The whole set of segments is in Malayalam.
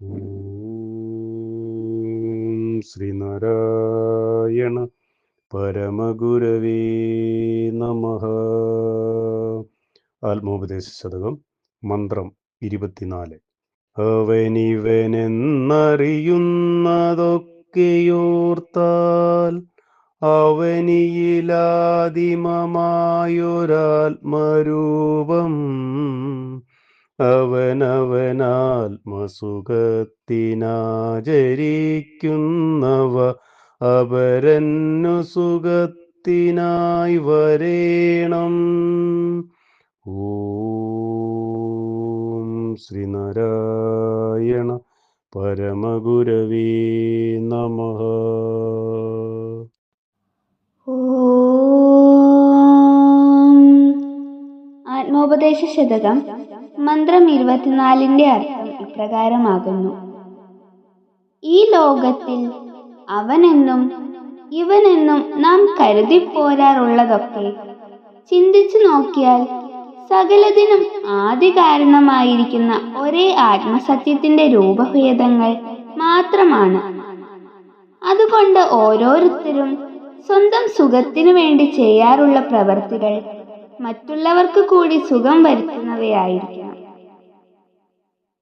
ഓം ശ്രീനാരായണ പരമഗുരവേ നമ. ആത്മോപദേശ ശതകം മന്ത്രം ഇരുപത്തിനാല്. അവനിവനെന്നറിയുന്നതൊക്കെയോർത്താൽ അവനിയിലാദിമമായൊരാത്മരൂപം അവനവനാത്മസുഖത്തിനാചരിക്കുന്നവ അപരന്നു സുഖത്തിനായി വരേണം. ഓം ശ്രീനാരായണ പരമഗുരവേ നമ. ആത്മോപദേശ ശതകം മന്ത്രം ഇരുപത്തിനാലിന്റെ അർത്ഥം ഇപ്രകാരമാകുന്നു. ഈ ലോകത്തിൽ അവനെന്നും ഇവനെന്നും നാം കരുതി പോരാറുള്ളതൊക്കെ ചിന്തിച്ചു നോക്കിയാൽ സകലതിനും ആദ്യ കാരണമായിരിക്കുന്ന ഒരേ ആത്മസത്യത്തിന്റെ രൂപഭേദങ്ങൾ മാത്രമാണ്. അതുകൊണ്ട് ഓരോരുത്തരും സ്വന്തം സുഖത്തിനു വേണ്ടി ചെയ്യാറുള്ള പ്രവർത്തികൾ മറ്റുള്ളവർക്ക് കൂടി സുഖം വരുത്തുന്നവയായിരിക്കണം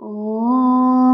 ഓം